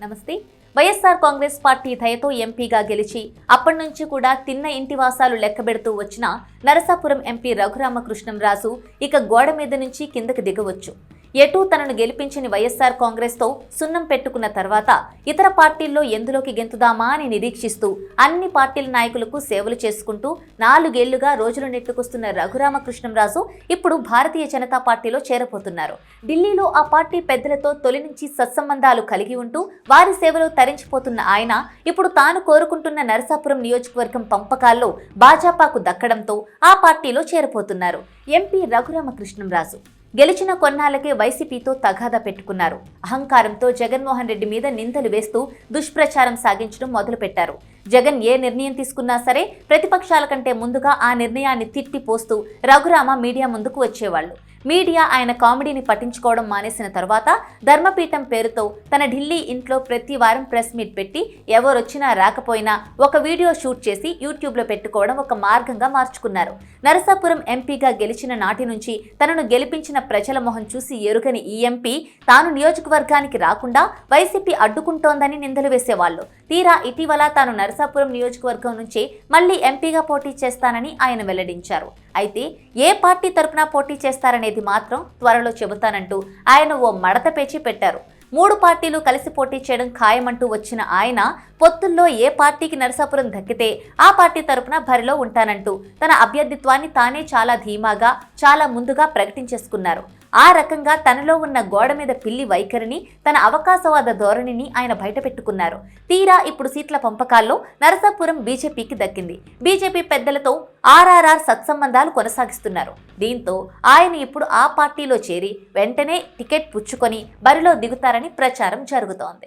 నమస్తే. వైఎస్ఆర్ కాంగ్రెస్ పార్టీ దయతో ఎంపీగా గెలిచి అప్పటి నుంచి కూడా తిన్న ఇంటి వాసాలు లెక్కబెడుతూ వచ్చిన నరసాపురం ఎంపీ రఘురామకృష్ణం రాజు ఇక గోడ మీద నుంచి కిందకి దిగవచ్చు. ఎటూ తనను గెలిపించిన వైఎస్ఆర్ కాంగ్రెస్తో సున్నం పెట్టుకున్న తర్వాత ఇతర పార్టీల్లో ఎందులోకి గెంతుదామా అని నిరీక్షిస్తూ అన్ని పార్టీల నాయకులకు సేవలు చేసుకుంటూ నాలుగేళ్ళుగా రోజులు నెట్టుకొస్తున్న రఘురామకృష్ణంరాజు ఇప్పుడు భారతీయ జనతా పార్టీలో చేరబోతున్నారు. ఢిల్లీలో ఆ పార్టీ పెద్దలతో తొలి నుంచి సత్సంబంధాలు కలిగి ఉంటూ వారి సేవలో తరించిపోతున్న ఆయన ఇప్పుడు తాను కోరుకుంటున్న నరసాపురం నియోజకవర్గం పంపకాల్లో భాజపాకు దక్కడంతో ఆ పార్టీలో చేరబోతున్నారు. ఎంపీ రఘురామకృష్ణంరాజు. గెలిచిన కొన్నాళ్ళకే వైసీపీతో తగాదా పెట్టుకున్నారు. అహంకారంతో జగన్మోహన్ రెడ్డి మీద నిందలు వేస్తూ దుష్ప్రచారం సాగించడం మొదలుపెట్టారు. జగన్ ఏ నిర్ణయం తీసుకున్నా సరే ప్రతిపక్షాల కంటే ముందుగా ఆ నిర్ణయాన్ని తిట్టి పోస్తూ రఘురామ మీడియా ముందుకు వచ్చేవాళ్ళు. మీడియా ఆయన కామెడీని పట్టించుకోవడం మానేసిన తర్వాత ధర్మపీఠం పేరుతో తన ఢిల్లీ ఇంట్లో ప్రతి వారం ప్రెస్ మీట్ పెట్టి ఎవరొచ్చినా రాకపోయినా ఒక వీడియో షూట్ చేసి యూట్యూబ్లో పెట్టుకోవడం ఒక మార్గంగా మార్చుకున్నారు. నరసాపురం ఎంపీగా గెలిచిన నాటి నుంచి తనను గెలిపించిన ప్రజల మొహం చూసి ఎరుగని ఈ ఎంపీ తాను నియోజకవర్గానికి రాకుండా వైసీపీ అడ్డుకుంటోందని నిందలు వేసేవాళ్ళు. తీరా ఇటీవల తాను నరసాపురం నియోజకవర్గం నుంచే మళ్ళీ ఎంపీగా పోటీ చేస్తానని ఆయన వెల్లడించారు. అయితే ఏ పార్టీ తరపున పోటీ చేస్తారనేది మాత్రం త్వరలో చెబుతానంటూ ఆయన ఓ మడత పేచి పెట్టారు. మూడు పార్టీలు కలిసి పోటీ చేయడం ఖాయమంటూ వచ్చిన ఆయన పొత్తుల్లో ఏ పార్టీకి నరసాపురం దక్కితే ఆ పార్టీ తరపున బరిలో ఉంటానంటూ తన అభ్యర్థిత్వాన్ని తానే చాలా ధీమాగా చాలా ముందుగా ప్రకటించేసుకున్నారు. ఆ రకంగా తనలో ఉన్న గోడ మీద పిల్లి వైఖరిని తన అవకాశవాద ధోరణిని ఆయన బయటపెట్టుకున్నారు. తీరా ఇప్పుడు సీట్ల పంపకాల్లో నరసాపురం బీజేపీకి దక్కింది. బీజేపీ పెద్దలతో ఆర్ఆర్ఆర్ సత్సంబంధాలు కొనసాగిస్తున్నారు. దీంతో ఆయన ఇప్పుడు ఆ పార్టీలో చేరి వెంటనే టికెట్ పుచ్చుకొని బరిలో దిగుతారని ప్రచారం జరుగుతోంది.